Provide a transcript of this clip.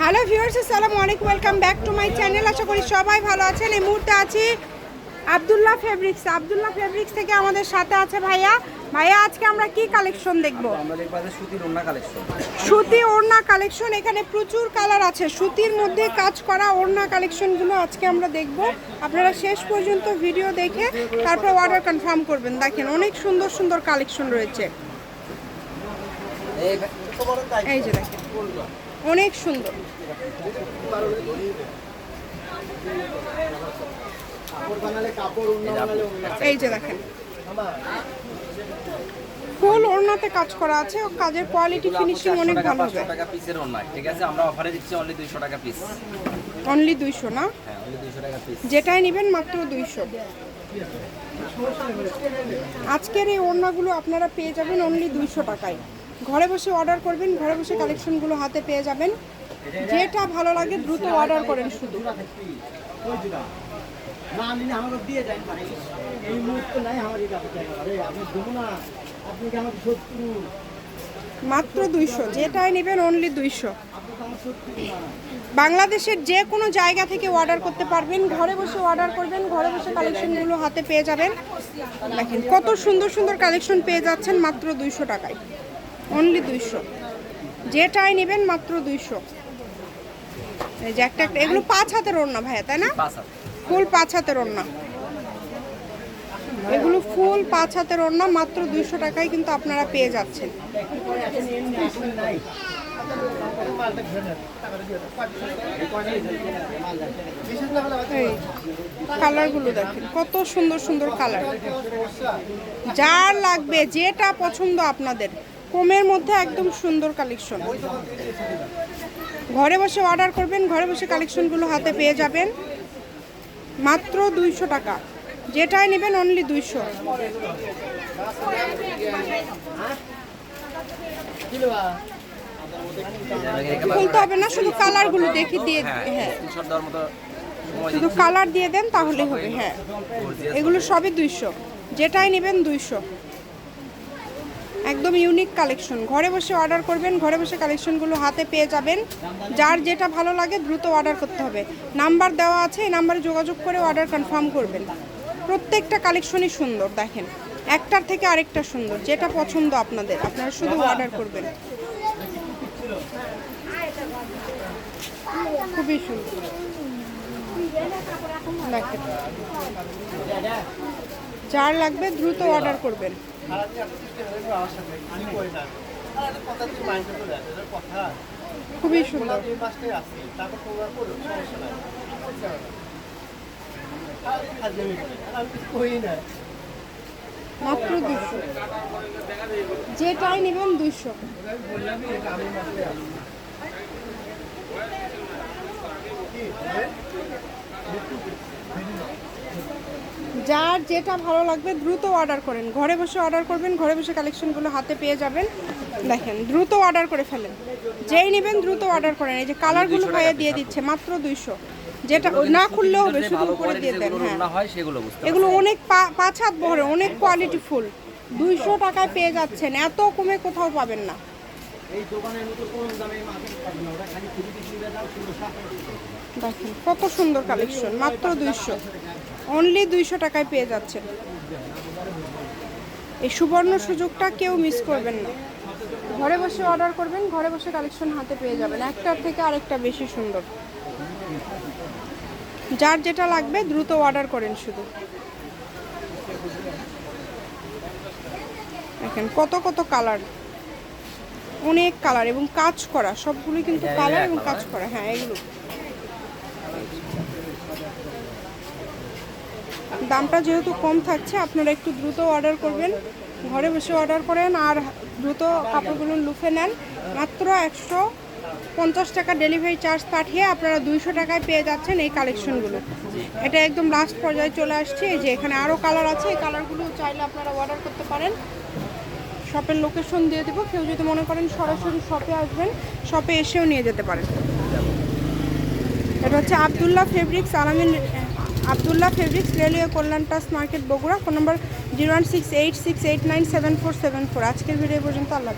Hello viewers আসসালামু আলাইকুম welcome back to my channel. আশা করি সবাই ভালো আছেন। এই মুহূর্তে আছি আব্দুল্লাহ ফেব্রিক্স। আব্দুল্লাহ ফেব্রিক্স থেকে আমাদের সাথে আছে ভাইয়া। ভাইয়া আজকে আমরা কি কালেকশন দেখব? সুতি ওড়না কালেকশন এখানে প্রচুর কালার আছে। সুতির মধ্যে কাজ করা ওড়না কালেকশনগুলো আজকে আমরা দেখব। আপনারা শেষ পর্যন্ত ভিডিও দেখে তারপর অর্ডার কনফার্ম করবেন। দেখেন অনেক সুন্দর সুন্দর কালেকশন রয়েছে। এই যে দেখেন। অনেক সুন্দর। এই যে দেখেন। ফুল ওড়নাতে কাজ করা আছে ও কাজের কোয়ালিটি ফিনিশিং অনেক ভালো হবে টাকা পিসের ওড়না। ঠিক আছে আমরা অফারে দিচ্ছি অনলি দুইশো টাকা পিস অনলি দুইশো না? হ্যাঁ অনলি দুইশো টাকা পিস যেটাই নেবেন মাত্র দুইশো। আজকের এই ওড়নাগুলো আপনারা পেয়ে যাবেন অনলি দুইশো টাকায়। ঘরে বসে অর্ডার করবেন ঘরে বসে কালেকশনগুলো হাতে পেয়ে যাবেন। যেটা ভালো লাগে দ্রুত অর্ডার করেন শুধু। মাত্র দুইশো। যেটাই নেবেন অনলি দুইশো। বাংলাদেশের যে কোনো জায়গা থেকে অর্ডার করতে পারবেন। ঘরে বসে অর্ডার করবেন ঘরে বসে কালেকশনগুলো হাতে পেয়ে যাবেন। দেখেন কত সুন্দর সুন্দর কালেকশন পেয়ে যাচ্ছেন মাত্র দুইশো টাকায়। অনলি দুইশো। যেটাই নেবেন মাত্র দুইশো। এই যে একটা একটা এগুলো পাঁচ হাতের ওড়না ভাইয়া তাই না? ফুল পাঁচ হাতের ওড়না। এগুলো ফুল পাঁচ হাতের ওড়না মাত্র দুইশো টাকায় কিন্তু আপনারা পেয়ে যাচ্ছেন। কালারগুলো দেখেন কত সুন্দর সুন্দর কালার। যার লাগবে যেটা পছন্দ আপনাদের। কমের মধ্যে একদম সুন্দর কালেকশন ঘরে বসে অর্ডার করবেন ঘরে বসে কালেকশনগুলো হাতে পেয়ে যাবেন। মাত্র দুইশো টাকা। যেটাই নেবেন অনলি দুইশো। খুলতে হবে না শুধু কালারগুলো দেখি দিয়ে হ্যাঁ হ্যাঁ। শুধু কালার দিয়ে দেন তাহলে হবে হ্যাঁ। এগুলো সবই দুইশো। যেটাই নেবেন দুইশো। একদম ইউনিক কালেকশন ঘরে বসে অর্ডার করবেন, ঘরে বসে কালেকশনগুলো হাতে পেয়ে যাবেন। যার যেটা ভালো লাগে দ্রুত অর্ডার করতে হবে। নাম্বার দেওয়া আছে, এই নাম্বারে যোগাযোগ করে অর্ডার কনফার্ম করবেন। প্রত্যেকটা কালেকশনই সুন্দর, দেখেন। একটার থেকে আরেকটা সুন্দর, যেটা পছন্দ আপনাদের। আপনারা শুধু অর্ডার করবেন। খুবই সুন্দর। দেখেন। যার লাগবে দ্রুত অর্ডার করবেন। খুবই সুন্দর। মাত্র দুশো। যেটাই নেবেন দুশো। যার যেটা ভালো লাগবে দ্রুত অর্ডার করেন। ঘরে বসে অর্ডার করবেন ঘরে বসে কালেকশনগুলো হাতে পেয়ে যাবেন। দেখেন দ্রুত অর্ডার করে ফেলেন। যেই নেবেন দ্রুত অর্ডার করেন। এই যে কালারগুলো ভাইয়া দিয়ে দিচ্ছে মাত্র দুইশো। যেটা না খুললেও হবে শুধু উপরে দিয়ে দেন হ্যাঁ। এগুলো অনেক পাঁচ হাত বহরে অনেক কোয়ালিটি ফুল দুইশো টাকায় পেয়ে যাচ্ছেন এত কমে কোথাও পাবেন না। দেখেন কত সুন্দর কালেকশন মাত্র দুইশো। অনলি দুইশো টাকায় পেয়ে যাচ্ছেন। এই সুবর্ণ সুযোগটা কেউ মিস করবেন না। ঘরে বসে অর্ডার করবেন ঘরে বসে কালেকশন হাতে পেয়ে যাবেন। একটার থেকে আরেকটা বেশি সুন্দর। যার যেটা লাগবে দ্রুত অর্ডার করেন শুধু। দেখেন কত কত কালার অনেক কালার এবং কাজ করা সবগুলো কিন্তু কালার এবং কাজ করা হ্যাঁ এগুলো। দামটা যেহেতু কম থাকছে, আপনারা একটু দ্রুত অর্ডার করবেন। ঘরে বসে অর্ডার করেন আর দ্রুত কাপড়গুলো লুফে নেন। মাত্র একশো পঞ্চাশ টাকা ডেলিভারি চার্জ পাঠিয়ে আপনারা দুইশো টাকায় পেয়ে যাচ্ছেন এই কালেকশনগুলো এটা একদম লাস্ট পর্যায়ে চলে আসছে। এই যে এখানে আরও কালার আছে, এই কালারগুলো চাইলে আপনারা অর্ডার করতে পারেন। শপের লোকেশন দিয়ে দেবো। কেউ যদি মনে করেন সরাসরি শপে আসবেন শপে এসেও নিয়ে যেতে পারেন। এটা হচ্ছে আবদুল্লাহ ফেব্রিক্স আলামিন আবদুল্লাহ ফেব্রিক্স রেলওয়ে কল্যাণ টাস market Bogura, phone number zero one six eight six eight nine seven four seven four আজকের ভিডিও পর্যন্ত আল্লাহ।